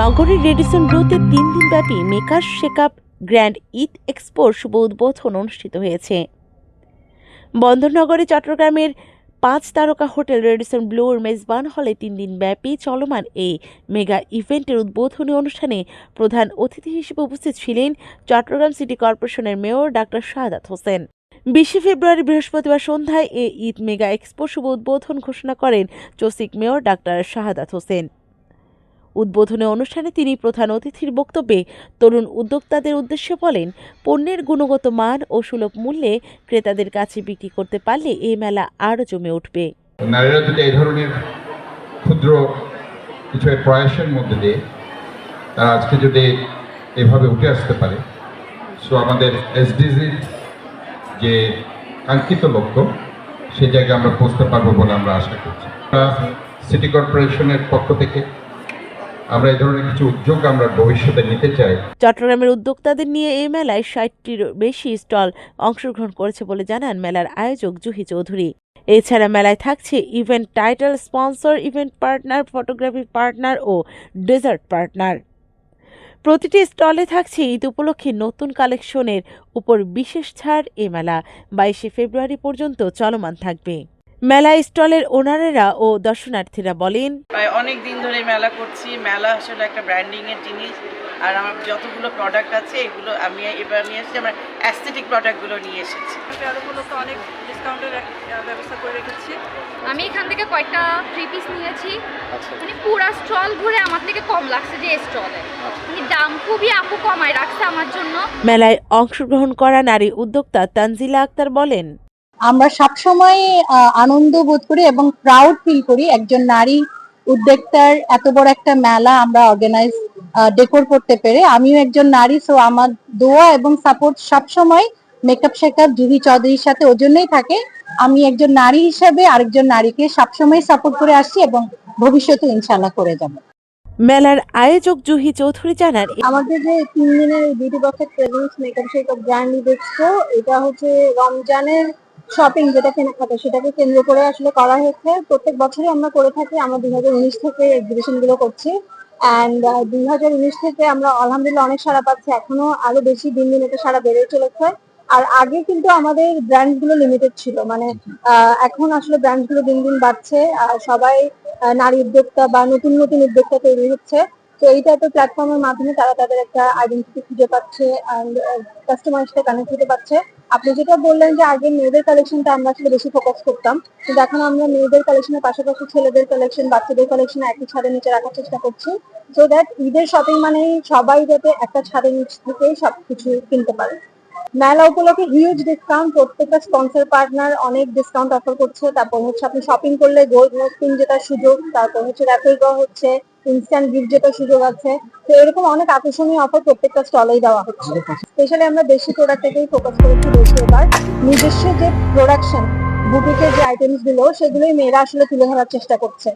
নগরীর রেডিসন ব্লুতে তিন দিনব্যাপী মেকার শেকআপ গ্র্যান্ড ঈদ এক্সপোর শুভ উদ্বোধন অনুষ্ঠিত হয়েছে। বন্দরনগরে চট্টগ্রামের পাঁচ তারকা হোটেল রেডিসন ব্লুর মেজবান হলে তিন দিনব্যাপী চলমান এই মেগা ইভেন্টের উদ্বোধনী অনুষ্ঠানে প্রধান অতিথি হিসেবে উপস্থিত ছিলেন চট্টগ্রাম সিটি কর্পোরেশনের মেয়র ডাক্তার শাহাদাত হোসেন। বিশে ফেব্রুয়ারি বৃহস্পতিবার সন্ধ্যায় এ ঈদ মেগা এক্সপো শুভ উদ্বোধন ঘোষণা করেন চসিক মেয়র ডাক্তার শাহাদাত হোসেন। উদ্বোধনী অনুষ্ঠানে তিনি প্রধান অতিথির বক্তব্যে তরুণ উদ্যোক্তাদের উদ্দেশ্যে বলেন, পণ্যের গুণগত মান ও সুলভ মূল্যে ক্রেতাদের কাছে বিক্রি করতে পারলে এই মেলা আরও জমে উঠবে। নারীরা যদি এই ধরনের ক্ষুদ্র কিছু প্রয়াসের মধ্যে দিয়ে তারা আজকে যদি এভাবে উঠে আসতে পারে সো আমাদের এসডিজির যে কাঙ্ক্ষিত লক্ষ্য সেই জায়গায় আমরা পৌঁছতে পারব বলে আমরা আশা করছি। সিটি কর্পোরেশনের পক্ষ থেকে আমরা এই ধরনের কিছু উদ্যোগ আমরা ভবিষ্যতে নিতে চাই। চট্টগ্রামের উদ্যোক্তাদের নিয়ে এই মেলায় ষাটটির বেশি স্টল অংশগ্রহণ করেছে বলে জানান মেলার আয়োজক জুহি চৌধুরী। এছাড়া মেলায় থাকছে event title sponsor, event partner, photography partner ও ডেজার্ট পার্টনার। প্রতিটি স্টলে থাকছে ঈদ উপলক্ষে নতুন কালেকশনের উপর বিশেষ ছাড় এ মেলা। বাইশে ফেব্রুয়ারি পর্যন্ত চলমান থাকবে। মেলা স্টলের ওনারেরা ও দর্শনার্থীরা বলেন প্রায় অনেক দিন ধরে মেলা করছি। মেলা আসলে একটা ব্র্যান্ডিং এর জিনিস। আর আমার যতগুলো প্রোডাক্ট আছে এগুলো আমি এবার নিয়ে এসেছি আমার অ্যাস্থেটিক প্রোডাক্টগুলো নিয়ে এসেছি। আরও মূলত অনেক ডিসকাউন্টের ব্যবস্থা করে রেখেছি। আমি এখান থেকে কয়েকটা থ্রি পিস নিয়েছি। মানে পুরা স্টল ঘুরে আমার থেকে কম লাগছে যে স্টলে। মানে দাম খুবই আপু কমায় রাখছে আমার জন্য। মেলায় অংশগ্রহণ করা নারী উদ্যোক্তা তানজিলা আক্তার বলেন আমরা সবসময় আহ, আনন্দ বোধ করি এবং প্রাউড ফিল করি। একজন নারী উদ্যোক্তার এত বড় একটা মেলা আমরা অর্গানাইজ ডেকোর করতে পেরে। আমিও একজন নারী সো আমার দোয়া এবং সাপোর্ট সবসময় মেকআপ শেকআপ জুহি চৌধুরীর সাথে ওই জন্যই থাকে। আমি একজন নারী হিসেবে আরেকজন নারীকে সবসময় সাপোর্ট করে আসছি এবং ভবিষ্যতে ইনশাল্লাহ করে যাব। মেলার আয়োজক জুহি চৌধুরী জানান আমাদের যে তিন দিনের বিউটি বক্সের presents makeup shakeup brand expo এটা হচ্ছে রমজানের শপিং যেটা কেনাকাটা, সেটাকে কেন্দ্র করে আসলে করা হয়েছে। প্রত্যেক বছরই আমরা করে থাকি, আমরা দুই হাজার উনিশ থেকে এক্সিবিশনগুলো করছি। অ্যান্ড দুই হাজার উনিশ থেকে আমরা আলহামদুলিল্লাহ অনেক সারা পাচ্ছি। এখনও আরও বেশি দিন দিন এটা সারা বেড়ে চলেছে। আর আগে কিন্তু আমাদের ব্র্যান্ডগুলো লিমিটেড ছিল। মানে এখন আসলে ব্র্যান্ডগুলো দিন দিন বাড়ছে। আর সবাই নারী উদ্যোক্তা বা নতুন নতুন উদ্যোক্তা তৈরি হচ্ছে। তো এই টাইপের প্ল্যাটফর্মের মাধ্যমে তারা তাদের একটা আইডেন্টিটি খুঁজে পাচ্ছে অ্যান্ড কাস্টমারের সাথে কানেক্ট হতে পারছে। আপনি যেটা বললেন যে আগে মেয়েদের কালেকশনটা আমরা আসলে বেশি ফোকাস করতাম, কিন্তু এখন আমরা মেয়েদের কালেকশনের পাশাপাশি ছেলেদের কালেকশন বাচ্চাদের কালেকশন একই ছাদের নিচে রাখার চেষ্টা করছি সো দ্যাট ঈদের শপিং মানেই সবাই যাতে একটা ছাদের নিচ থেকেই সবকিছু কিনতে পারে। মেলা উপলক্ষে হিউজ ডিসকাউন্ট প্রত্যেকটা স্পন্সর পার্টনার অনেক ডিসকাউন্ট অফার করছে, তারপর হচ্ছে আপনি শপিং করলে গোল্ড স্পিন যেটার সুযোগ, তারপর হচ্ছে র্যাফেল ড্র হচ্ছে ইনস্ট্যান্ট গিফট যেটা সুযোগ আছে, তো এরকম অনেক আকর্ষণীয় অফার প্রত্যেকটা স্টলেই দেওয়া হচ্ছে। স্পেশালি আমরা দেশি প্রোডাক্টটাকেই ফোকাস করেছি বেশি এবার। নিজস্ব যে প্রোডাকশন বুটিকের যে আইটেমসগুলো, সেগুলোই মেয়েরা আসলে তুলে ধরার চেষ্টা করছে।